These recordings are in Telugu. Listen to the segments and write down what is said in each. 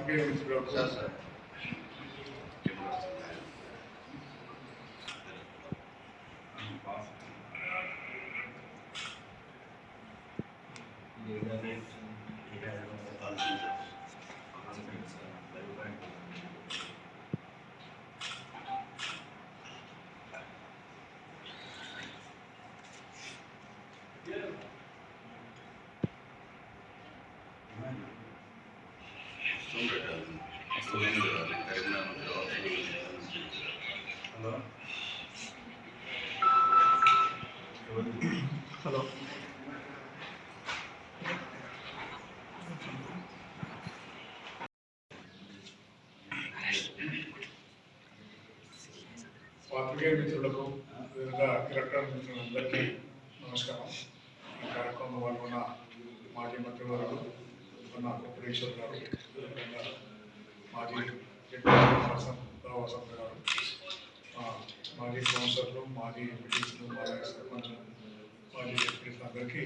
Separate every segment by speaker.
Speaker 1: పాత్రికేయ మిత్రులకు
Speaker 2: సార్ సార్
Speaker 1: హలో హలో పాత్రికేయ మిత్రులకు వివిధ ఎలక్ట్రానిక్ మిత్రులందరికీ నమస్కారం ఈ కార్యక్రమంలో పాల్గొన్న మాజీ మంత్రివర్యులు మన కోపరేశ్వర్ గారు అదేవిధంగా మాజీ డిప్యూటీ పర్సన్ వసంత్ గారు ఆ, మాజీ కౌన్సిలర్లు మాజీ ఎంపీటీసీలు మాజీ సర్పంచ్ మాజీ డిప్యూటీస్ అందరికీ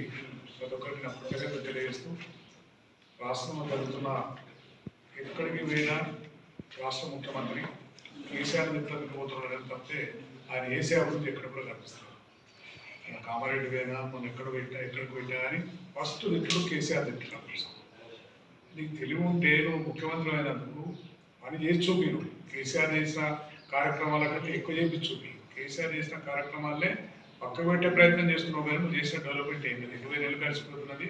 Speaker 1: ప్రతి ఒక్కరికి నా కృతజ్ఞత తెలియజేస్తూ రాష్ట్రంలో జరుగుతున్న ఎక్కడికి పోయినా రాష్ట్ర ముఖ్యమంత్రి కేసీఆర్ నిధులకు పోతున్నాడని తప్పితే ఆయన ఏసీ అభివృద్ధి ఎక్కడ కూడా కనిపిస్తారు ఆయన కామారెడ్డి పోయినా మనం ఎక్కడ పెట్టా ఎక్కడికి పెట్టినా అని ఫస్ట్ నిధులు కేసీఆర్ దగ్గర కనిపిస్తాం నీకు తెలివి ఉంటే నువ్వు ముఖ్యమంత్రి అయినందుకు పని చేసి చూపి నువ్వు కేసీఆర్ చేసిన కార్యక్రమాల కంటే ఎక్కువ చేసి కేసీఆర్ చేసిన కార్యక్రమాలే పక్క పెట్టే ప్రయత్నం చేస్తున్నావు కానీ నువ్వు చేసిన డెవలప్మెంట్ ఏం ఇరవై నెలలు కలిసిపోతున్నది.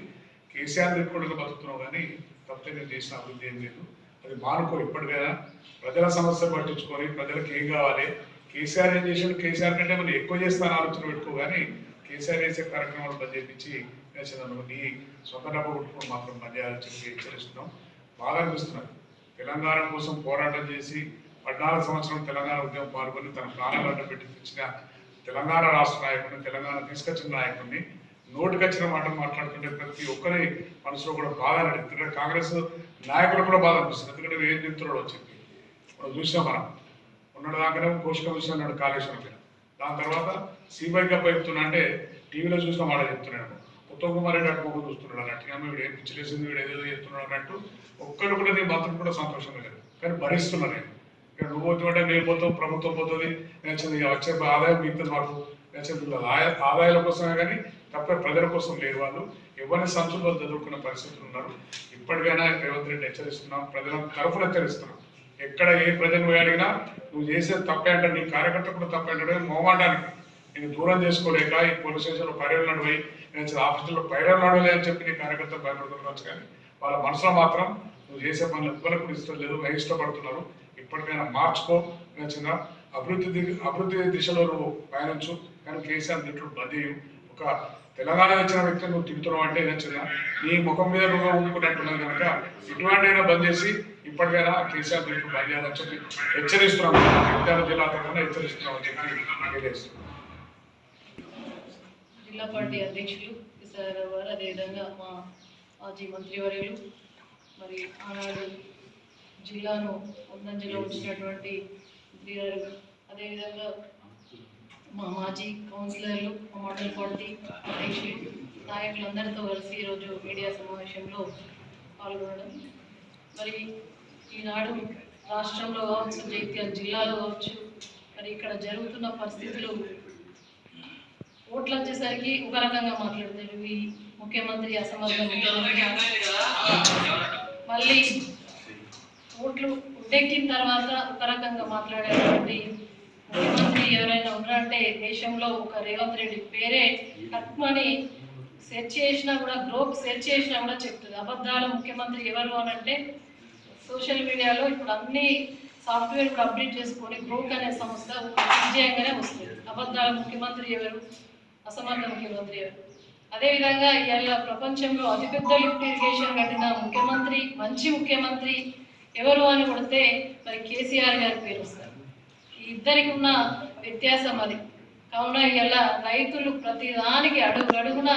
Speaker 1: కేసీఆర్ తిట్టుకుంటూ బతుకుతున్నావు కానీ తప్ప నేను చేసిన అభివృద్ధి ఏం లేదు. అది మానుకో ఇప్పటికైనా ప్రజల సమస్య పట్టించుకొని ప్రజలకు ఏం కావాలి? కేసీఆర్ ఏం చేసాడు కేసీఆర్ కంటే మనం ఎక్కువ చేస్తాను ఆలోచన పెట్టుకో కానీ కేసీఆర్ చేసే కార్యక్రమాలు బంద్ చేయించి వేసినాను నీ సొంత డబ్బు కొట్టుకుని మాత్రం బంద్ చేయాలని చెప్పి హెచ్చరిస్తున్నాం. బాగా అనిపిస్తున్నది. తెలంగాణ కోసం పోరాటం చేసి పద్నాలుగు సంవత్సరం తెలంగాణ ఉద్యమం పాల్గొని తన ప్రాణాలను పెట్టి తెచ్చిన తెలంగాణ రాష్ట్ర నాయకుడిని తెలంగాణ తీసుకొచ్చిన నాయకుడిని నోటికొచ్చిన మాటలు మాట్లాడుతుంటే ప్రతి ఒక్కరి మనసులో కూడా బాగా నడుస్తుంది కాంగ్రెస్ నాయకులు కూడా బాధ అనిపిస్తుంది. ఎందుకంటే ఏం చెప్తున్నాడు వచ్చింది. మనం చూసాం మనం. ఉన్నటి దాకానే పోషక విషయం అన్నాడు కాళేశ్వరం మీద దాని తర్వాత సిబిఐ గప్ప చెప్తున్నా అంటే టీవీలో చూసిన మాట చెప్తున్నాడు ఉత్తమ్ కుమార్ రెడ్డి అటు చూస్తున్నాడు అన్నట్టుగా వీడు ఏం పిచ్చిలేసింది వీడు ఏదేదో చెప్తున్నాడు అన్నట్టు. ఒక్కడు కూడా నేను మాత్రం కూడా సంతోషంగా లేదు. కానీ భరిస్తున్నా నేను ఇక్కడ నువ్వు పోతుంటే నేను పోతాం ప్రభుత్వం పోతుంది. నేను వచ్చే ఆదాయం మిగతా మాకు. నేను ఆదాయాల కోసమే కానీ తప్ప ప్రజల కోసం లేరు వాళ్ళు ఎవరిని సంచుల్లో చదువుకున్న పరిస్థితులు ఉన్నారు. ఇప్పటికైనా రేవంత్ రెడ్డి హెచ్చరిస్తున్నాం ప్రజల తరఫున హెచ్చరిస్తున్నాం. ఎక్కడ ఏ ప్రజలు పోయి అడిగినా నువ్వు చేసే తప్పే అంటే నీ కార్యకర్త కూడా తప్పే అంటే మోమాటానికి నేను దూరం చేసుకోలేక ఈ పోలీస్ స్టేషన్లో పైరలు నడిపోయి నేను ఆఫీసులో పైరలు నడవలే అని చెప్పి నీ కార్యకర్తలు భయపడుతుండొచ్చు కానీ వాళ్ళ మనసులో మాత్రం నువ్వు చేసే పనులు ఎవ్వరికి ఇష్టం లేదు ఇష్టపడుతున్నారు. ఇప్పటికైనా మార్చుకో నచ్చిన అభివృద్ధి అభివృద్ధి దిశలో నువ్వు పయనించు. కానీ కేసీఆర్ నిట్లు బంద్ ఒక తెలంగాణ వచ్చిన వ్యక్తులు నువ్వు తిడుతున్నావు అంటే నచ్చిన నీ ముఖం మీద నువ్వు ఊపుకున్నట్టున్నది కనుక ఇటువంటి బంద్ చేసి ఇప్పటికైనా కేసీఆర్ తిట్లు బంద్ చేయాలని చెప్పి హెచ్చరిస్తున్నాం. జగిత్యాల జిల్లా తరఫున హెచ్చరిస్తున్నాం అని చెప్పి
Speaker 3: జిల్లా పార్టీ అధ్యక్షులు కిసారావు గారు అదేవిధంగా మా మాజీ మంత్రివర్యులు మరి ఆనాడు జిల్లాను ముందంజలో ఉంచినటువంటి అదేవిధంగా మా మాజీ కౌన్సిలర్లు మా మండల పార్టీ అధ్యక్షులు నాయకులందరితో కలిసి ఈరోజు మీడియా సమావేశంలో పాల్గొనడం. మరి ఈనాడు రాష్ట్రంలో కావచ్చు జైత్యాల జిల్లాలో కావచ్చు మరి ఇక్కడ జరుగుతున్న పరిస్థితులు ఓట్లు వచ్చేసరికి ఒక రకంగా మాట్లాడతారు. ఈ ముఖ్యమంత్రి అసమర్థం మళ్ళీ ఓట్లు ఉడ్డెక్కిన తర్వాత ఒక రకంగా మాట్లాడేటువంటి ముఖ్యమంత్రి ఎవరైనా ఉన్నారంటే దేశంలో ఒక రేవంత్ రెడ్డి పేరే కట్మని సెర్చ్ చేసినా కూడా గ్రూప్ సెర్చ్ చేసినా కూడా చెప్తుంది. అబద్ధాల ముఖ్యమంత్రి ఎవరు అని అంటే సోషల్ మీడియాలో ఇప్పుడు అన్ని సాఫ్ట్వేర్ కూడా అప్డేట్ చేసుకొని గ్రూప్ అనే సంస్థ విజయంగానే వస్తుంది. అబద్ధాల ముఖ్యమంత్రి ఎవరు? అసమర్థ ముఖ్యమంత్రి ఎవరు? అదేవిధంగా ఇవాళ ప్రపంచంలో అతిపెద్ద లిఫ్ట్ ఇరిగేషన్ కట్టిన ముఖ్యమంత్రి మంచి ముఖ్యమంత్రి ఎవరు అని కొడితే మరి కేసీఆర్ గారి పేరు వస్తారు ఇద్దరికి ఉన్న వ్యత్యాసం అది. కావున ఇలా రైతులు ప్రతిదానికి అడుగు అడుగున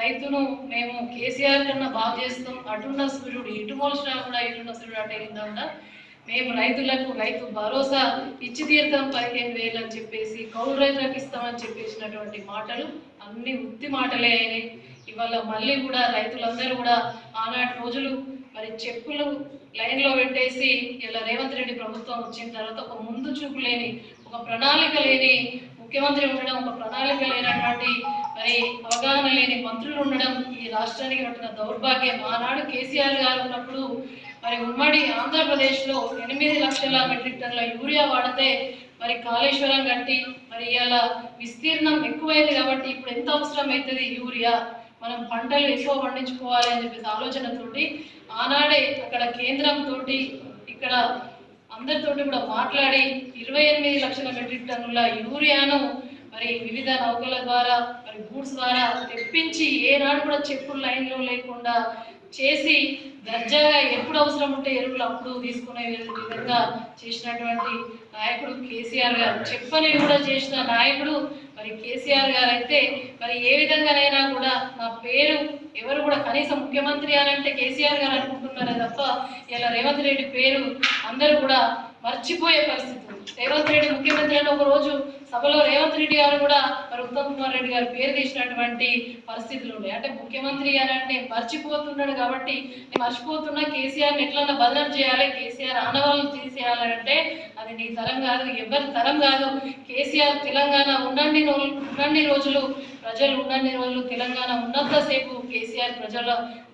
Speaker 3: రైతును మేము కేసీఆర్ కన్నా బాగు చేస్తాం. అటున్న సూర్యుడు ఇటు మోల్చినా కూడా ఇటున్న సూర్యుడు అంటే కింద మేము రైతులకు రైతు భరోసా ఇచ్చి తీర్థం పదిహేను వేలు అని చెప్పేసి కౌలు రైతులకు ఇస్తామని చెప్పేసినటువంటి మాటలు అన్ని ఉత్తి మాటలే అయినాయి. ఇవాళ మళ్ళీ కూడా రైతులందరూ కూడా ఆనాటి రోజులు మరి చెప్పులు లైన్లో పెట్టేసి ఇలా రేవంత్ రెడ్డి ప్రభుత్వం వచ్చిన తర్వాత ఒక ముందు చూపు లేని ఒక ప్రణాళిక లేని ముఖ్యమంత్రి ఉండడం ఒక ప్రణాళిక లేనటువంటి మరి అవగాహన లేని మంత్రులు ఉండడం ఈ రాష్ట్రానికి పట్టిన దౌర్భాగ్యం. ఆనాడు కేసీఆర్ గారు ఉన్నప్పుడు మరి ఉమ్మడి ఆంధ్రప్రదేశ్లో ఎనిమిది లక్షల మెట్రిక్ టన్నుల యూరియా వాడితే మరి కాళేశ్వరం కట్టి మరి ఇలా విస్తీర్ణం ఎక్కువైంది కాబట్టి ఇప్పుడు ఎంత అవసరం అవుతుంది యూరియా? మనం పంటలు ఎక్కువ పండించుకోవాలి అని చెప్పేసి ఆలోచనతోటి ఆనాడే అక్కడ కేంద్రం తోటి ఇక్కడ అందరితోటి కూడా మాట్లాడి ఇరవై ఎనిమిది లక్షల మెట్రిక్ టన్నుల యూరియాను మరి వివిధ నౌకల ద్వారా మరి గూడ్స్ ద్వారా తెప్పించి ఏనాడు కూడా చెప్పులు లైన్లో లేకుండా చేసి దర్జాగా ఎప్పుడు అవసరం ఉంటే ఎరువులు అప్పుడు తీసుకునే విధంగా చేసినటువంటి నాయకుడు కేసీఆర్ గారు. చెప్పని కూడా చేసిన నాయకుడు మరి కేసీఆర్ గారు అయితే మరి ఏ విధంగానైనా కూడా నా పేరు ఎవరు కూడా కనీసం ముఖ్యమంత్రి అని అంటే కేసీఆర్ గారు అనుకుంటున్నారే తప్ప ఇలా రేవంత్ రెడ్డి పేరు అందరూ కూడా మర్చిపోయే పరిస్థితి రేవంత్ రెడ్డి ముఖ్యమంత్రి అని ఒక రోజు సభలో రేవంత్ రెడ్డి గారు కూడా మరి ఉత్తమ్ కుమార్ రెడ్డి గారు పేరు తీసినటువంటి పరిస్థితులు ఉన్నాయి. అంటే ముఖ్యమంత్రి గారు అంటే మర్చిపోతున్నాడు కాబట్టి నేను మర్చిపోతున్నా కేసీఆర్ ఎట్లన్నా బదనం చేయాలి కేసీఆర్ ఆనవాళ్ళు తీసేయాలంటే అది నీ తరం కాదు ఎవరి తరం కాదు. కేసీఆర్ తెలంగాణ ఉండండి రోజులు రోజులు ప్రజలు ఉండని రోజులు తెలంగాణ ఉన్నంతసేపు కేసీఆర్ ప్రజల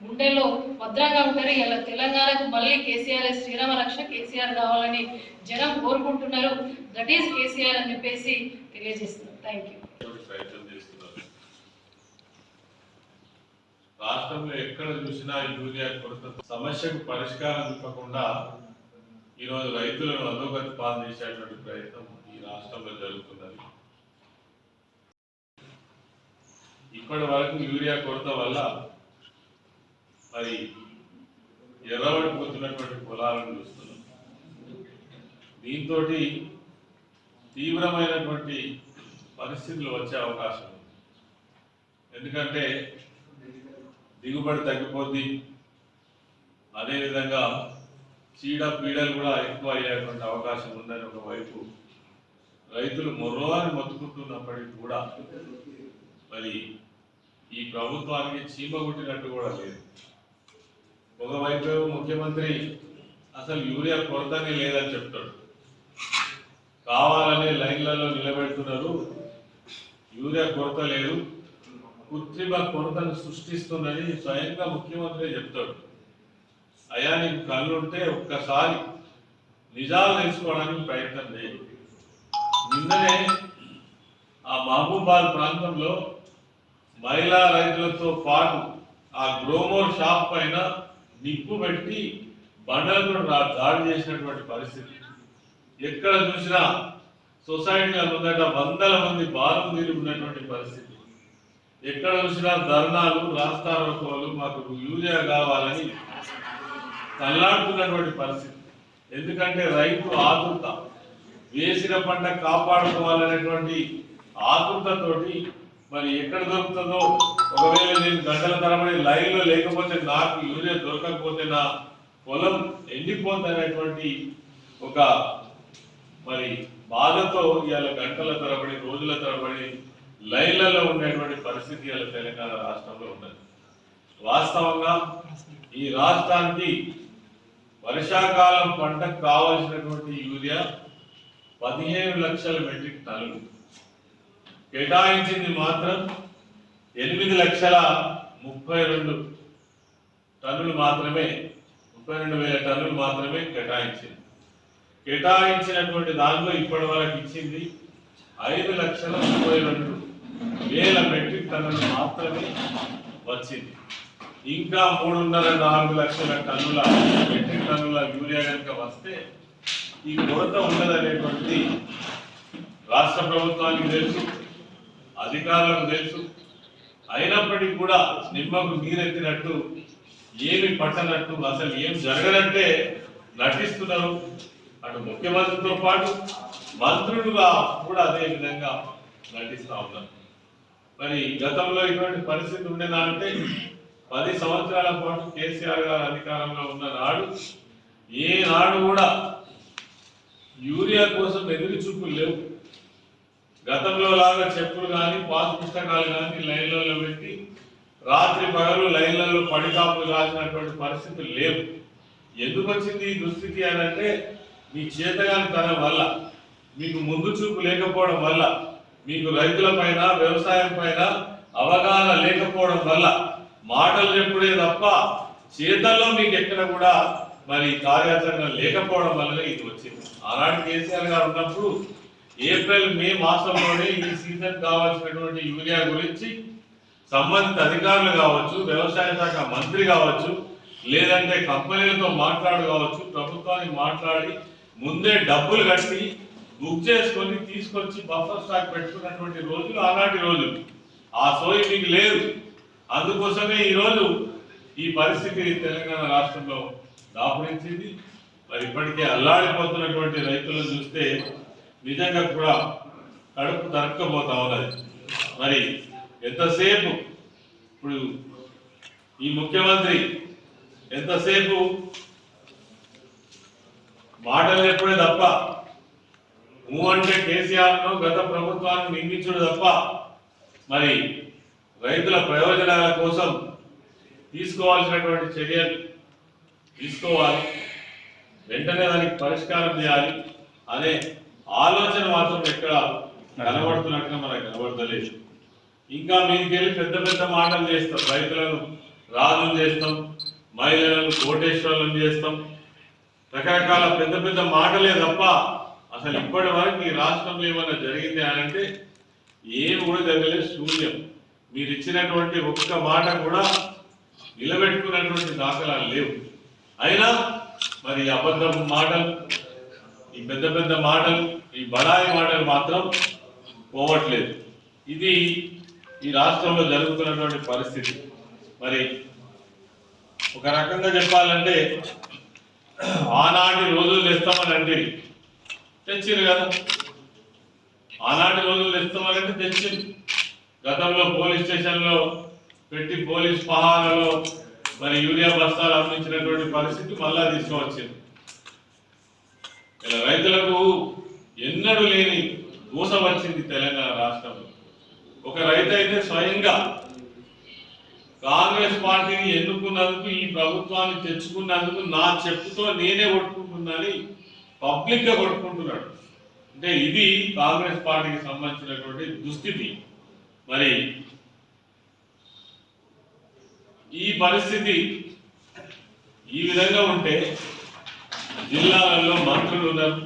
Speaker 3: గుండెల్లో భద్రంగా ఉంటారు. ఇలా తెలంగాణకు మళ్ళీ కేసీఆర్ శ్రీరామ రక్ష కేసీఆర్ కావాలని జనం కోరుకుంటున్నారు. దట్ ఈస్ కేసీఆర్ అని చెప్పేసి తెలియజేస్తున్నారు థ్యాంక్ యూ
Speaker 2: రాష్ట్రంలో ఎక్కడ చూసినా యూరియా కొరత సమస్యకు పరిష్కారం ఇవ్వకుండా ఈరోజు రైతులను అధోగతి పాలు చేసేటువంటి ప్రయత్నం ఈ రాష్ట్రంలో జరుగుతున్నది. ఇప్పటి వరకు యూరియా కొరత వల్ల మరి ఎర్రబడిపోతున్నటువంటి పొలాలను చూస్తున్నాం. దీంతో తీవ్రమైనటువంటి పరిస్థితులు వచ్చే అవకాశం ఉంది. ఎందుకంటే దిగుబడి తగ్గిపోద్ది. అదేవిధంగా చీడ పీడలు కూడా ఎక్కువ అయ్యేటువంటి అవకాశం ఉందని ఒకవైపు రైతులు మొర్రోని మొత్తుకుంటున్నప్పటికీ కూడా మరి ఈ ప్రభుత్వానికి చీమ కొట్టినట్టు కూడా లేదు. ఒకవైపు ముఖ్యమంత్రి అసలు యూరియా కొరతనే లేదని చెప్తాడు. కావాలనే లైన్లలో నిలబెడుతున్నారు. యూరియా కొరత లేదు. కృత్రిమ కొరతను సృష్టిస్తుందని స్వయంగా ముఖ్యమంత్రి చెప్తాడు. అయా నీకు కళ్ళుంటే ఒక్కసారి నిజాలు తెలుసుకోవడానికి ప్రయత్నం చేయండి నిన్ననే ఆ మహబూబాద్ ప్రాంతంలో మహిళా రైతులతో పాటు ఆ గ్రోమోర్ షాప్ పైన నిప్పు పెట్టి బండలను రా- దాడి చేసినటువంటి పరిస్థితి. ఎక్కడ చూసినా సొసైటీల ముందట వందల మంది బాలు తీరి ఉన్నటువంటి పరిస్థితి. ఎక్కడ చూసినా ధర్నాలు రాస్తారోకోలు మాకు యూరియా కావాలని తల్లాడుతున్నటువంటి పరిస్థితి. ఎందుకంటే రైతు ఆతృత వేసిన పంట కాపాడుకోవాలనేటువంటి ఆతృతతోటి మరి ఎక్కడ దొరుకుతుందో? ఒకవేళ నేను గంటల తరబడి లైన్లో లేకపోతే నాకు యూరియా దొరకకపోతే నా పొలం ఎండిపోతుందనేటువంటి ఒక మరి బాధతో ఇవాళ గంటల తరబడి రోజుల తరబడి లైన్లలో ఉండేటువంటి పరిస్థితి ఇవాళ తెలంగాణ రాష్ట్రంలో ఉన్నది. వాస్తవంగా ఈ రాష్ట్రానికి వర్షాకాలం పంటకు కావలసినటువంటి యూరియా పదిహేను లక్షల మెట్రిక్ టన్నులు. కేటాయించింది మాత్రం ఎనిమిది లక్షల ముప్పై రెండు టన్నులు మాత్రమే ముప్పై రెండు వేల టన్నులు మాత్రమే కేటాయించింది. కేటాయించినటువంటి దానిలో ఇప్పటి వరకు ఇచ్చింది ఐదు లక్షల ముప్పై రెండు వేల మెట్రిక్ టన్నులు మాత్రమే వచ్చింది. ఇంకా మూడున్నర నాలుగు లక్షల టన్నుల మెట్రిక్ టన్నుల యూరియా కనుక వస్తే ఈ కొరత ఉండదనేటువంటి రాష్ట్ర ప్రభుత్వానికి తెలుసు. అధికారులకు తెలుసు. అయినప్పటికీ కూడా నిమ్మకు నీరెత్తినట్టు ఏమి పట్టనట్టు అసలు ఏం జరగనంటే నటిస్తున్నారు. అటు ముఖ్యమంత్రితో పాటు మంత్రులుగా కూడా అదే విధంగా నటిస్తూ ఉన్నారు. మరి గతంలో ఇటువంటి పరిస్థితి ఉండేనా అంటే పది సంవత్సరాల పాటు కేసీఆర్ గారు అధికారంలో ఉన్న నాడు ఏ నాడు కూడా యూరియా కోసం ఎదురు చూపులు లేవు. గతంలో లాగా చెప్పులు కానీ పాత పుస్తకాలు కానీ లైన్లలో పెట్టి రాత్రి పగలు లైన్లలో పడికాపులు రాసినటువంటి పరిస్థితులు లేవు. ఎందుకు వచ్చింది ఈ దుస్థితి అని అంటే మీ చేతగాని తన వల్ల మీకు ముందు చూపు లేకపోవడం వల్ల మీకు రైతుల పైన వ్యవసాయం పైన అవగాహన లేకపోవడం వల్ల మాటలు చెప్పుడే తప్ప చేతల్లో మీకు ఎక్కడ కూడా మరి కార్యాచరణ లేకపోవడం వల్లనే ఇది వచ్చింది. ఆనాడు కేసీఆర్ గారు ఉన్నప్పుడు ఏప్రిల్ మే మాసంలోనే ఈ సీజన్ కావాల్సినటువంటి యూరియా గురించి సంబంధిత అధికారులు కావచ్చు వ్యవసాయ శాఖ మంత్రి కావచ్చు లేదంటే కంపెనీలతో మాట్లాడు కావచ్చు ప్రభుత్వానికి మాట్లాడి ముందే డబ్బులు కట్టి బుక్ చేసుకొని తీసుకొచ్చి బఫర్ స్టాక్ పెట్టుకున్నటువంటి రోజులు ఆనాటి రోజులు. ఆ సోయి మీకు లేదు. అందుకోసమే ఈరోజు ఈ పరిస్థితి తెలంగాణ రాష్ట్రంలో దాపురించింది. మరి ఇప్పటికే అల్లాడిపోతున్నటువంటి రైతులను చూస్తే నిజంగా కూడా కడుపు తరక్కపోతా ఉన్నది. మరి ఎంతసేపు ఇప్పుడు ఈ ముఖ్యమంత్రి ఎంతసేపు మాటలు చెప్పడే తప్ప ఊ అంటే కేసీఆర్ను గత ప్రభుత్వాన్ని నిందించడు తప్ప మరి రైతుల ప్రయోజనాల కోసం తీసుకోవాల్సినటువంటి చర్యలు తీసుకోవాలి. వెంటనే దానికి పరిష్కారం చేయాలి అనే ఆలోచన మాత్రం ఎక్కడ కనబడుతున్నట్టుగా మనకు కనబడతలేదు. ఇంకా మీకు వెళ్ళి పెద్ద పెద్ద మాటలు చేస్తాం. రైతులను రాజులు చేస్తాం. మహిళలను కోటేశ్వరులను చేస్తాం. రకరకాల పెద్ద పెద్ద మాటలే తప్ప అసలు ఇప్పటి వరకు ఈ రాష్ట్రంలో ఏమైనా జరిగింది అని అంటే ఏం కూడా జరగలేదు. శూన్యం. మీరు ఇచ్చినటువంటి ఒక్క మాట కూడా నిలబెట్టుకున్నటువంటి దాఖలాలు లేవు. అయినా మరి ఈ అబద్ధం మాటలు ఈ పెద్ద పెద్ద మాటలు ఈ బడాయి మాటలు మాత్రం పోవట్లేదు. ఇది ఈ రాష్ట్రంలో జరుగుతున్నటువంటి పరిస్థితి. మరి ఒక రకంగా చెప్పాలంటే ఆనాటి రోజులు తెస్తామని అంటే తెచ్చిరు కదా. ఆనాటి రోజులు తెస్తామని అంటే తెచ్చింది గతంలో పోలీస్ స్టేషన్లో పెట్టి పోలీస్ పహారాలో మరి యూరియా బస్తాలు అందించినటువంటి పరిస్థితి మళ్ళా తీసుకువచ్చింది. ఇలా రైతులకు ఎన్నడూ లేని దూస వచ్చింది తెలంగాణ రాష్ట్రంలో. ఒక రైతు అయితే స్వయంగా కాంగ్రెస్ పార్టీని ఎన్నుకున్నందుకు ఈ ప్రభుత్వాన్ని తెచ్చుకున్నందుకు నా చెప్పుతో నేనే కొట్టుకుంటున్నాని పబ్లిక్గా కొట్టుకుంటున్నాడు. అంటే ఇది కాంగ్రెస్ పార్టీకి సంబంధించినటువంటి దుస్థితి. మరి ఈ పరిస్థితి ఈ విధంగా ఉంటే జిల్లాలలో మంత్రులు ఉన్నారు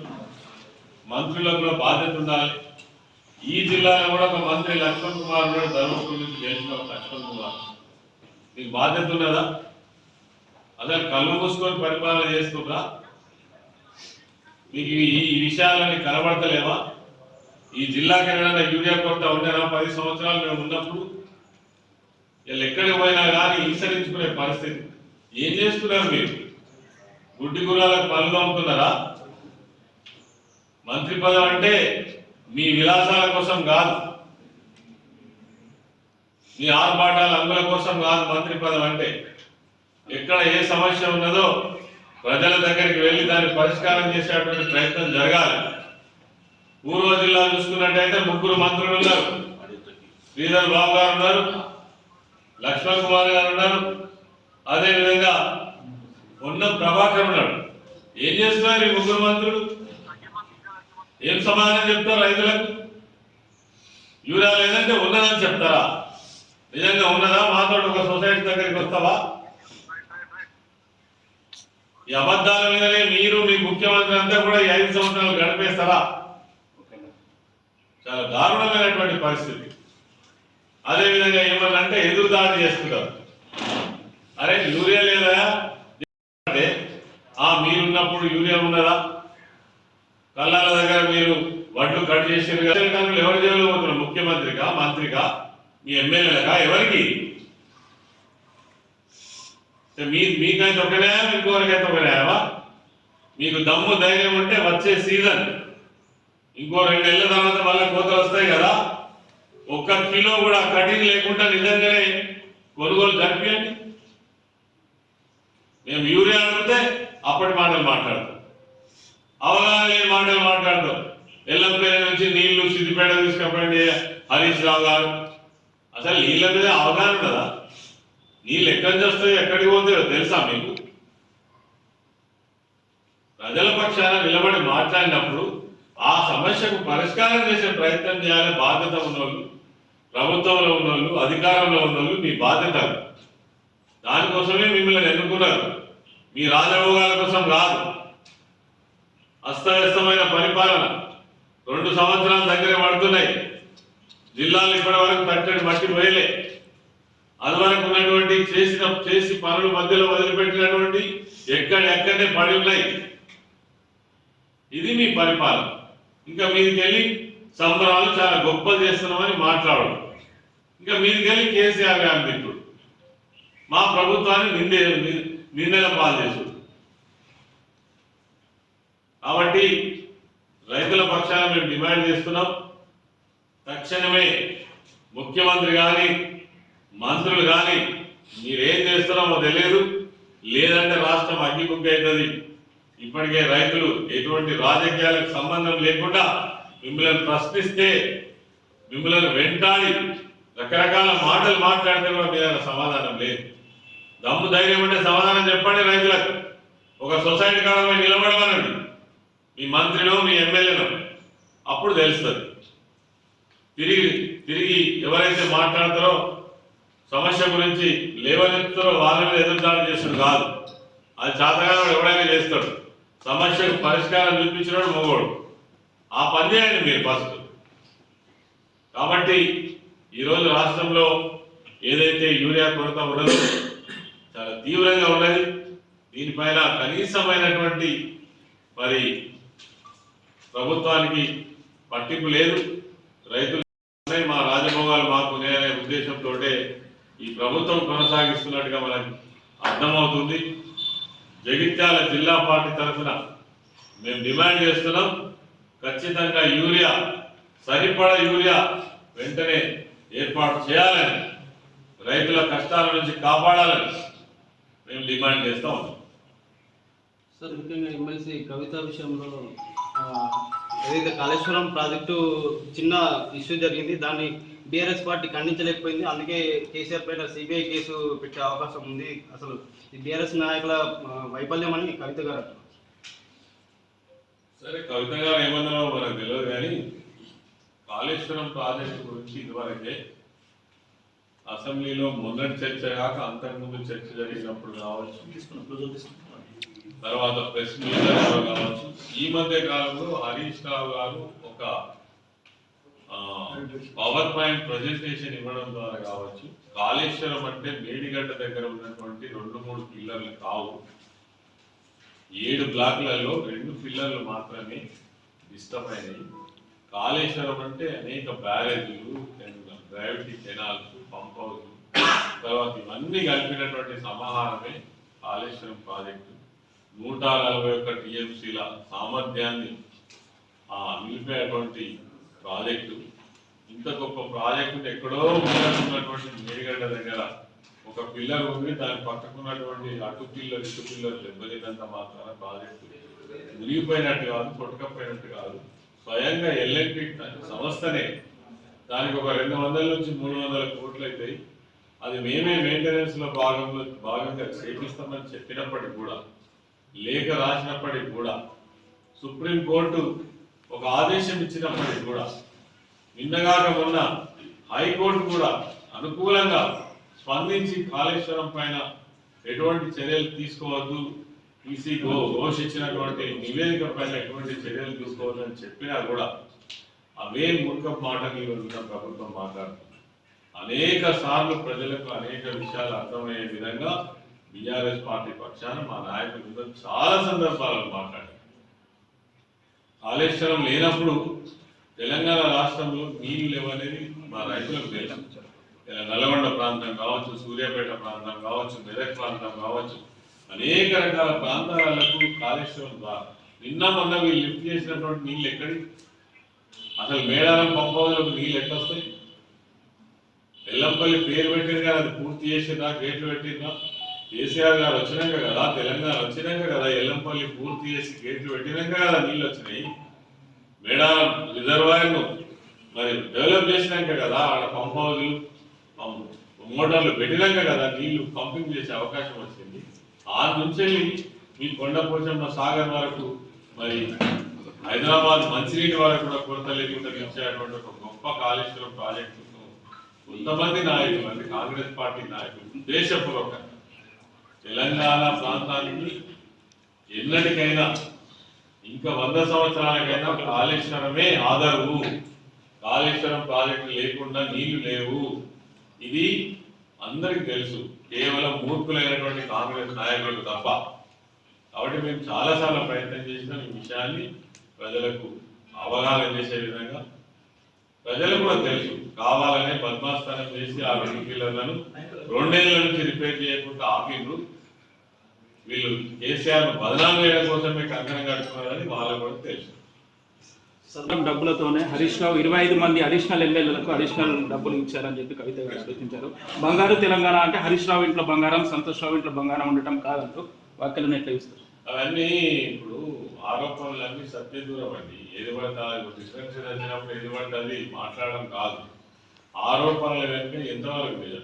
Speaker 2: మంత్రులకు కూడా బాధ్యత ఉండాలి. ఈ జిల్లాలో కూడా ఒక మంత్రి లక్ష్మణ్ కుమార్ కూడా ధర్మపురి నుంచి గెలిచిన ఒక లక్ష్మణ్ కుమార్. మీకు బాధ్యత ఉన్నదా? అసలు కళ్ళు మూసుకొని పరిపాలన చేసుకుంటా మీకు ఈ విషయాలని కనబడతలేవా? ఈ జిల్లాకి ఏమైనా యూరియా కొరత ఉండేనా? పది సంవత్సరాలు మేము ఉన్నప్పుడు వీళ్ళు ఎక్కడికి పోయినా కానీ హింసరించుకునే పరిస్థితి. ఏం చేస్తున్నారు మీరు? గుడ్డి గురాలకు పనులు అమ్ముతున్నారా? మంత్రి పదం అంటే మీ విలాసాల కోసం కాదు. మీ ఆర్భాటాల అంగుల కోసం కాదు మంత్రి పదం అంటే. ఎక్కడ ఏ సమస్య ఉన్నదో ప్రజల దగ్గరికి వెళ్ళి దాన్ని పరిష్కారం చేసేటువంటి ప్రయత్నం జరగాలి. పూర్వ జిల్లా చూసుకున్నట్టయితే ముగ్గురు మంత్రులు ఉన్నారు. శ్రీధర్ బాబు గారు ఉన్నారు. లక్ష్మణ్ కుమార్ గారు ఉన్నారు. అదేవిధంగా ఉన్న ప్రభాకర్ ఉన్నాడు. ఏం చేస్తున్నారు ఈ ముగ్గురు మంత్రులు? ఏం సమాధానం చెప్తారు రైతులకు? యూరియా లేదంటే ఉన్నదని చెప్తారా? నిజంగా ఉన్నదా? మాతో ఒక సొసైటీ దగ్గరికి వస్తావా? ఈ అబద్ధాల మీదనే మీరు మీ ముఖ్యమంత్రి అంతా కూడా ఈ ఐదు సంవత్సరాలు గడిపేస్తారా? చాలా దారుణమైనటువంటి పరిస్థితి. అదే విధంగా ఏమన్నా అంటే ఎదురుదాడి చేస్తున్నారు. అరే యూరియా లేదా? అంటే ఆ మీరున్నప్పుడు యూరియా ఉన్నదా? కళ్ళాల దగ్గర మీరు వడ్లు కట్ చేసారు ఎవరి కానీ ఎవరు జైలు పోతున్నారు? ముఖ్యమంత్రిగా మంత్రిగా మీ ఎమ్మెల్యేలుగా ఎవరికి? మీ మీకైతే ఒక న్యాయం ఇంకోరికైతే ఒక న్యాయమా మీకు దమ్ము ధైర్యం ఉంటే వచ్చే సీజన్. ఇంకో రెండు నెలల తర్వాత మళ్ళీ కోతలు వస్తాయి కదా. ఒక్క కిలో కూడా కటింగ్ లేకుండా నిజంగానే కొనుగోలు జరిపియండి. మేము యూరియా అడిగితే అప్పటి మాటలు మాట్లాడతాం. అవగాహన లేని మాటలు మాట్లాడతాం ఎల్లంపేట నుంచి నీళ్ళు సిద్దిపేట తీసుకపోయింది హరీష్ రావు గారు. అసలు నీళ్ళ మీద అవగాహన కదా నీళ్ళు ఎక్కడి నుంచి వస్తాయో ఎక్కడికి పోతాయో తెలుసా మీకు? ప్రజల పక్షాన నిలబడి మాట్లాడినప్పుడు ఆ సమస్యకు పరిష్కారం చేసే ప్రయత్నం చేయాలి బాధ్యత ఉన్నోళ్ళు. ప్రభుత్వంలో ఉన్నోళ్ళు అధికారంలో ఉన్నోళ్ళు మీ బాధ్యత దానికోసమే మిమ్మల్ని ఎన్నుకున్నారు. మీ రాజభోగాల కోసం కాదు. అస్తవ్యస్తమైన పరిపాలన రెండు సంవత్సరాల దగ్గర పడుతున్నాయి. జిల్లాలు ఇప్పటి వరకు తట్టడి మట్టి వేయలే అదివరకు ఉన్నటువంటి చేసిన చేసి పనులు మధ్యలో వదిలిపెట్టినటువంటి ఎక్కడెక్కడనే పడి ఉన్నాయి. ఇది మీ పరిపాలన. ఇంకా మీదికి వెళ్ళి సంబరాలు చాలా గొప్ప చేస్తున్నామని మాట్లాడడం. ఇంకా మీదికి వెళ్ళి కేసీఆర్ గారిని మా ప్రభుత్వాన్ని నిందే ని- నిందల పాలు చేసుడు కాబట్టి రైతుల పక్షాన మేము డిమాండ్ చేస్తున్నాం. తక్షణమే ముఖ్యమంత్రి కానీ మంత్రులు కానీ మీరేం చేస్తున్నామో తెలియదు. లేదంటే రాష్ట్రం అగ్గిబుగ్గి అవుతుంది. ఇప్పటికే రైతులు ఎటువంటి రాజకీయాలకు సంబంధం లేకుండా మిమ్మల్ని ప్రశ్నిస్తే మిమ్మల్ని వెంటాడి రకరకాల మాటలు మాట్లాడితే కూడా మీ సమాధానం లేదు. దమ్ము ధైర్యం అంటే సమాధానం చెప్పండి రైతులకు. ఒక సొసైటీ కాలంలో నిలబడమనండి. మీ మంత్రినో మీ ఎమ్మెల్యేనో అప్పుడు తెలుస్తుంది. తిరిగి తిరిగి ఎవరైతే మాట్లాడతారో సమస్య గురించి లేవనెత్తారో వాళ్ళ మీద ఎదురుదాడి చేస్తాడు కాదు. అది చేతగానే ఎవడైనా చేస్తాడు. సమస్యకు పరిష్కారం చూపించినాడు మొగోడు. ఆ పని చేయండి మీరు ఫస్ట్. కాబట్టి ఈరోజు రాష్ట్రంలో ఏదైతే యూరియా కొరత ఉన్నదో చాలా తీవ్రంగా ఉన్నది. దీనిపైన కనీసమైనటువంటి మరి ప్రభుత్వానికి పట్టింపు లేదు. రైతులు మా రాజభోగాలు మాకు ఉన్నాయనే ఉద్దేశంతో ఈ ప్రభుత్వం కొనసాగిస్తున్నట్టుగా మనకి అర్థమవుతుంది. జగిత్యాల జిల్లా పార్టీ తరఫున మేము డిమాండ్ చేస్తున్నాం. ఖచ్చితంగా యూరియా సరిపడ యూరియా వెంటనే ఏర్పాటు చేయాలని రైతుల కష్టాల నుంచి కాపాడాలని మేము డిమాండ్ చేస్తా ఉన్నాం.
Speaker 4: సార్ ముఖ్యంగా ఎమ్మెల్సీ కవిత విషయంలో ఏదైతే కాళేశ్వరం ప్రాజెక్టు చిన్న ఇష్యూ జరిగింది దాన్ని బీఆర్ఎస్ పార్టీ ఖండించలేకపోయింది. అందుకే కేసీఆర్ పైన సిబిఐ కేసు పెట్టే అవకాశం ఉంది. అసలు ఈ బీఆర్ఎస్ నాయకుల వైఫల్యం అని కవిత గారు అంటున్నారు.
Speaker 2: సరే కవిత గారు ఏమన్నారో మనకు తెలియదు కానీ కాళేశ్వరం ప్రాజెక్టు గురించి ఇదివరకే అసెంబ్లీలో మొన్నటి చర్చ కాక అంతకుముందు చర్చ జరిగినప్పుడు కావచ్చు. తర్వాత ప్రెస్ మీట్ కావచ్చు. ఈ మధ్య కాలంలో హరీష్ రావు గారు ఒక పవర్ పాయింట్ ప్రజెంటేషన్ ఇవ్వడం ద్వారా కావచ్చు. కాళేశ్వరం అంటే మేడిగడ్డ దగ్గర ఉన్నటువంటి రెండు మూడు పిల్లర్లు కావు. ఏడు బ్లాక్లలో రెండు పిల్లర్లు మాత్రమే ఇష్టమైనవి. కాళేశ్వరం అంటే అనేక బ్యారేజీలు గ్రావిటీ కెనాల్స్ పంప్ హౌస్ తర్వాత ఇవన్నీ కలిపినటువంటి సమాహారమే కాళేశ్వరం ప్రాజెక్టు నూట నలభై ఒక్క టీఎంసీల సామర్థ్యాన్ని ఆ నిలిపేటువంటి ప్రాజెక్టు. ఇంత గొప్ప ప్రాజెక్టు ఎక్కడో ఉన్నటువంటి మేడిగడ్డ దగ్గర ఒక పిల్లర్ ఉంది. దాని పక్కకున్నటువంటి అటు పిల్లర్ ఇటు పిల్లర్ దెబ్బతిన్నంత మాత్రాన ప్రాజెక్టు మునిగిపోయినట్టు కాదు కొట్టుకపోయినట్టు కాదు. స్వయంగా ఎల్ఎన్పి సంస్థనే దానికి ఒక రెండు వందల నుంచి మూడు వందల కోట్లు అవుతాయి. అది మేమే మెయింటెనెన్స్లో భాగంలో భాగంగా చేపిస్తామని చెప్పినప్పటికి కూడా లేఖ రాసినప్పటికి కూడా సుప్రీంకోర్టు ఒక ఆదేశం ఇచ్చినప్పటికి కూడా నిన్నగాక మొన్న హైకోర్టు కూడా అనుకూలంగా స్పందించి కాళేశ్వరం పైన ఎటువంటి చర్యలు తీసుకోవద్దు. ఈసీ ఘోషించినటువంటి నివేదిక పైన ఎటువంటి చర్యలు తీసుకోవద్దని చెప్పినా కూడా అవే మూర్ఖ మాటలు ఈ ప్రభుత్వం మాట్లాడుతుంది. అనేక సార్లు ప్రజలకు అనేక విషయాలు అర్థమయ్యే విధంగా బీఆర్ఎస్ పార్టీ పక్షాన మా నాయకులతో చాలా సందర్భాలను మాట్లాడారు. కాళేశ్వరం లేనప్పుడు తెలంగాణ రాష్ట్రంలో నీళ్ళు లేవనేది మా రైతులకు తెలుసు. నల్లగొండ నల్గొండ ప్రాంతం కావచ్చు సూర్యాపేట ప్రాంతం కావచ్చు మెదక్ ప్రాంతం కావచ్చు అనేక రకాల ప్రాంతాలకు కాళేశ్వరం ద్వారా నిన్న మొన్న వీళ్ళు లిఫ్ట్ చేసినటువంటి నీళ్ళు ఎక్కడి? అసలు మేడారం పంపవలకు నీళ్ళు ఎట్లొస్తాయి ఎల్లంపల్లి పేరు పెట్టింది కానీ అది పూర్తి చేసిందా గేట్లు పెట్టిందా? కేసీఆర్ గారు వచ్చినాక కదా తెలంగాణ వచ్చినాక కదా ఎల్లంపల్లి పూర్తి చేసి గేట్లు పెట్టినాక కదా నీళ్ళు వచ్చినాయి. మేడా రిజర్వాయర్ను మరి డెవలప్ చేసినాక కదా ఆడ పంప్ హౌజులు పంప్ మోటార్లు పెట్టినాక కదా నీళ్ళు పంపింగ్ చేసే అవకాశం వచ్చింది. ఆ నుంచి మీ కొండపోచమ్మ సాగర్ వరకు మరి హైదరాబాద్ మంచినీటి వరకు కూడా కొరత లేకుండా ఇచ్చేటువంటి ఒక గొప్ప కాళేశ్వరం ప్రాజెక్టు కొంతమంది నాయకులు అంటే కాంగ్రెస్ పార్టీ నాయకులు ఉద్దేశపూర్వకంగా తెలంగాణ ప్రాంతానికి ఎన్నటికైనా ఇంకా వంద సంవత్సరాలకైనా కాళేశ్వరమే ఆదరువు. కాళేశ్వరం ప్రాజెక్టు లేకుండా నీళ్ళు లేవు. ఇది అందరికి తెలుసు. కేవలం మూర్ఖులైనటువంటి కాంగ్రెస్ నాయకులకు తప్ప. కాబట్టి మేము చాలాసార్లు ప్రయత్నం చేసినాం ఈ విషయాన్ని ప్రజలకు అవగాహన చేసే విధంగా. ప్రజలు కూడా తెలుసు. కావాలనే పద్మాస్థానం చేసి ఆ వెనుకీలను రెండేళ్ళ నుంచి రిపేర్ చేయకుండా ఆపిండ్రు వీళ్ళు కేసీఆర్ బదనాలు చేయడం కోసమే కంకణం కట్టుకున్నారని వాళ్ళకు కూడా తెలుసు.
Speaker 5: సొంతం డబ్బులతోనే హరీష్ రావు ఇరవై ఐదు మంది అడిషనల్ ఎమ్మెల్యేలకు అడిషనల్ డబ్బులు ఇచ్చారని చెప్పి కవిత గారు సూచించారు బంగారు తెలంగాణ అంటే హరీష్ రావు ఇంట్లో బంగారం సంతోష్ రావు ఇంట్లో బంగారం ఉండటం కాదంటూ వ్యాఖ్యలను ఎట్లా ఇస్తారు
Speaker 2: అవన్నీ ఇప్పుడు ఆరోపణలన్నీ సత్య దూరం అండి. ఏది పడితే అది డిఫరెన్స్ వచ్చినప్పుడు ఏది మాట్లాడడం కాదు. ఆరోపణల వెనుక ఎంతవరకు నిజం?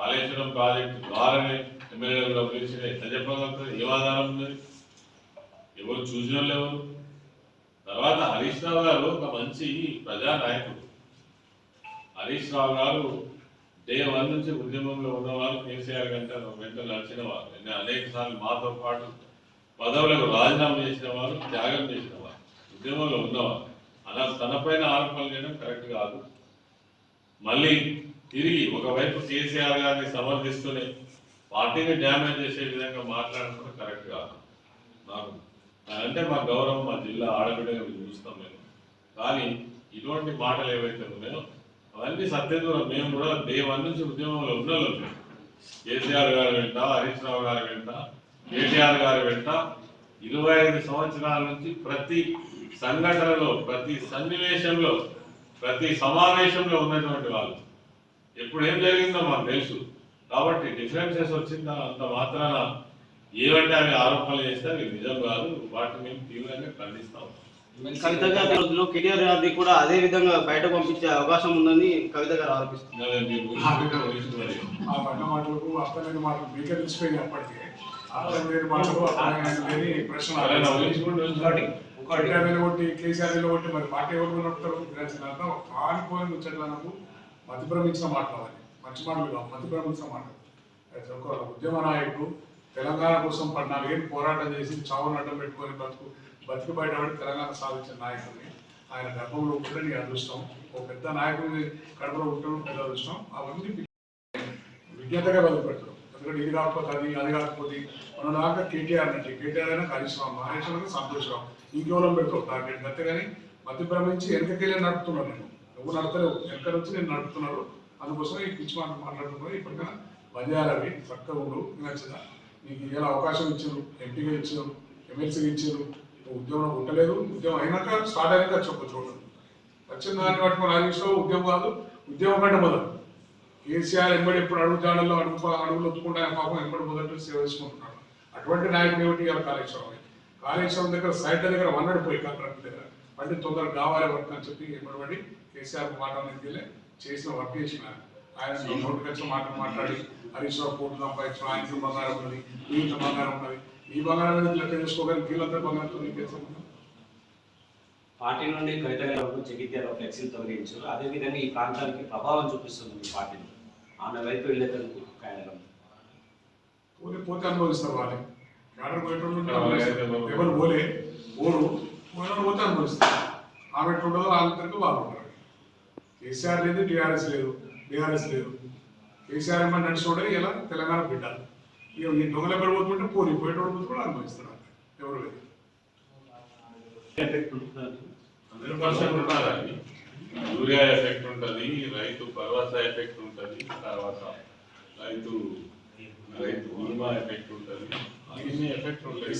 Speaker 2: కాళేశ్వరం ప్రాజెక్టు ద్వారానే ఎమ్మెల్యేలు పిలిచిన ఎంత చెప్పగలుగుతుంది ఏం ఆధారం ఉన్నది. ఎవరు చూసిన ఎవరు తర్వాత హరీష్ రావు గారు ఒక మంచి ప్రజా నాయకుడు హరీష్ రావు గారు డే వన్ నుంచి ఉద్యమంలో ఉన్నవారు కేసీఆర్ గంట వెంట నడిచిన వారు నేను అనేక సార్లు మాతో పాటు పదవులకు రాజీనామా చేసిన వారు త్యాగం చేసిన వారు ఉద్యమంలో ఉన్నవారు అలా తనపైన ఆరోపణలు చేయడం కరెక్ట్ కాదు. మళ్ళీ తిరిగి ఒకవైపు కేసీఆర్ గారిని సమర్థిస్తూనే పార్టీని డ్యామేజ్ చేసే విధంగా మాట్లాడడం కూడా కరెక్ట్ కాదు. నాకు అంటే మా గౌరవం మా జిల్లా ఆడబిడ్డగా మేము చూస్తాం మేము. కానీ ఇటువంటి మాటలు ఏవైతే ఉన్నాయో అవన్నీ సత్యదూరం. మేము కూడా దేవన్ నుంచి ఉద్యమంలో ఉన్న కేసీఆర్ గారు వెంట హరీష్ రావు గారి వెంట కేటీఆర్ గారి వెంట ఇరవై ఐదు సంవత్సరాల నుంచి ప్రతి సంఘటనలో ప్రతి సన్నివేశంలో ప్రతి సమావేశంలో ఉన్నటువంటి వాళ్ళు. ఎప్పుడు ఏం జరిగిందో మాకు తెలుసు. కాబట్టి డిఫరెన్సెస్ వచ్చిందా అంత మాత్రాన ఏవంటే అవి ఆరోపణలు చేస్తే అవి నిజం కాదు. వాటిని మేము తీవ్రంగా ఖండిస్తాం.
Speaker 4: కవిత గారి రోజులో కేటీఆర్ గారిని కూడా అదే విధంగా బయట పంపించే అవకాశం ఉందని కవిత గారు ఆరోపిస్తారు
Speaker 2: ఇంకా మీ గురించి గురించి మరి
Speaker 1: ఆ పన్న మాటలకు అర్థమైన మాటలు మీకే తెలిసిపోయింది అప్పటికే. అర్థం లేని మాటలు అర్థమైన లేని ప్రశ్న.
Speaker 2: ఎవరైనా ఊహించుకుంటూ ఉంచుకోండి.
Speaker 1: కేటీఆర్ కొట్టి కేసీఆర్ కొట్టి మరి పార్టీ ఎవరు నడుపుతారు కాలిపోయిన ముచ్చట్లకు మతిభ్రమించిన మాటలు అది మంచి మాటలు కావు. మతిభ్రమించిన మాటలు అయితే ఒక ఉద్యమ నాయకుడు తెలంగాణ కోసం పద్నాలుగేళ్ళు పోరాటం చేసి చావును అడ్డం పెట్టుకొని బతుకు బతికి బయటపడి తెలంగాణ సాధించిన నాయకుడిని ఆయన గర్భంలో ఉంటే నీ అదృష్టం. ఒక పెద్ద నాయకుడిని కడుపులో ఉండడం పెద్ద అదృష్టం. అవన్నీ విజ్ఞతగా బతుకుపెట్టడం ఎందుకంటే ఇది కాకపోతే అది అది కాకపోతే మన దాకా కేటీఆర్ నుంచి కేటీఆర్ అయినా హరీశ్రామ్ హరీశ్రామ్ సంతోషరావు ఇంకెవరం పెడతావు టార్గెట్ అంతేగాని మధ్య భ్రమించి వెనకకెళ్ళి నడుపుతున్నాను నేను. నువ్వు నడతలేవు ఎక్కడ నుంచి నేను నడుపుతున్నాడు అందుకోసం ఈ పిచ్చి మాట మాట్లాడుతున్నాను ఇప్పటికైనా బంజారవి చక్కగా ఉండు నచ్చిన నీకు ఇలా అవకాశం ఇచ్చారు ఎంపీగా ఇచ్చారు ఎమ్మెల్సీగా ఇచ్చారు. నువ్వు ఉద్యోగం ఉండలేదు. ఉద్యోగం అయినాక స్టార్ట్ అయినాక చెప్పు చూడండి వచ్చిన దాన్ని పట్టుకొని హరీష్ ఉద్యోగం కాదు ఉద్యోగం కంటే మొదలు. కేసీఆర్ ఎంబడి ఎప్పుడు అడుగు జాడల్లో అడుగు అడుగులు ఒత్తుకుంటే పాపం ఎంబడి మొదటి సేవ చేసుకుంటున్నాడు. అటువంటి నాయకుడు ఏమిటి ఇవాళ కాళేశ్వరం కాళేశ్వరం దగ్గర సైట్ దగ్గర వన్నడిపోయి కాంట్రాక్ట్ దగ్గర. అంటే తొందరగా కావాలి వర్క్ అని చెప్పి ఎంబడి కేసీఆర్ మాట అనేది చేసిన వర్క్ చేసిన ఆయన. వచ్చిన మాటలు మాట్లాడి హరీష్ రావు కోర్టు సంపాదించిన ఆయనకి బంగారం ఉన్నది వీళ్ళకి బంగారం ఉన్నది. ఈ బంగారం మీద లెక్క చేసుకోగలిగి వీళ్ళంతా బంగారంతో
Speaker 6: పార్టీ నుండి కవిత గారు జగిత్యాల ఫ్లెక్సీలు తొలగించారు. అదేవిధంగా ఈ ప్రాంతానికి ప్రభావం చూపిస్తుంది మీ పార్టీని ఆమె వైపు వెళ్ళేందుకు కారణం
Speaker 1: పోతే పోతే అనుభవిస్తారు వాళ్ళే. క్యాడర్ పోయేటోళ్ళు. ఎవరు పోలే? పోరు పోయిన పోతే అనుభవిస్తారు. ఆమె ఎట్లుంటుందో వాళ్ళందరికీ వాళ్ళు ఉంటారు. కేసీఆర్ లేదు టీఆర్ఎస్ లేదు బీఆర్ఎస్ లేదు. కేసీఆర్ ఏమన్నా నడిచోడే ఇలా తెలంగాణ బిడ్డ ఇక ఈ దొంగలు ఎక్కడ పోతుంటే పోలి పోయేటోడు పోతే కూడా అనుభవిస్తారు ఎవరు లేదు.
Speaker 2: యూరియా ఎఫెక్ట్ ఉంటుంది రైతు భరోసా ఎఫెక్ట్ ఉంటుంది తర్వాత రైతు రైతు బీమా ఎఫెక్ట్ ఉంటుంది. ఎఫెక్ట్ ఉంటుంది.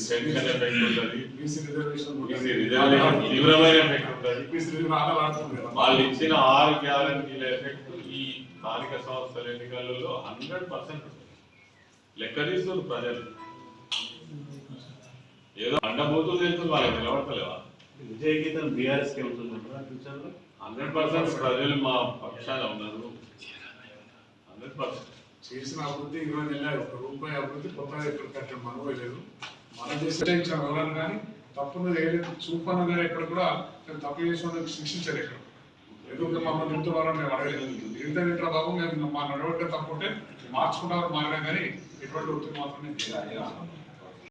Speaker 2: ఎఫెక్ట్ ఉంటుంది.
Speaker 1: బీసీ రిజర్వేషన్
Speaker 2: బీసీ రిజర్వేషన్ తీవ్రమైన ఎఫెక్ట్ ఉంటుంది.
Speaker 1: బీసీ రిజర్వేషన్
Speaker 2: వాళ్ళు ఇచ్చిన ఆరు గ్యారంటీల ఎఫెక్ట్ ఈ స్థానిక సంస్థల ఎన్నికలలో హండ్రెడ్ పర్సెంట్ లెక్క తీస్తున్నారు ప్రజలు. ఏదో అండబోతులు తెలుస్తుంది వాళ్ళకి నిలబడతలేవా?
Speaker 7: విజయ గీతం బీఆర్ఎస్కి వెళ్తుందంటారా ఫ్యూచర్లో?
Speaker 2: హండ్రెడ్ పర్సెంట్ ప్రజలు మా పక్షాన ఉన్నారు. హండ్రెడ్ పర్సెంట్
Speaker 1: చేసిన అభివృద్ధి ఇరవై నెలలు ఒక రూపాయి అభివృద్ధి కొత్తగా ఎక్కడ కట్టడం మనవలేదు మనం చేసే ఎవరన్నా కానీ తప్పున్నది ఏదైతే చూపను కానీ ఎక్కడ కూడా మేము తప్పు చేసిన శిక్షించారు ఇక్కడ. ఎందుకంటే మమ్మల్ని తింటున్నారని మేము అడగలేదు. ఇంత తింటారా బాబు మేము మా నడవడిక తప్పుంటే మార్చుకున్నారు మార్చుకుంటారు మారినా కానీ ఎటువంటి ఒత్తిడి మాత్రం నేను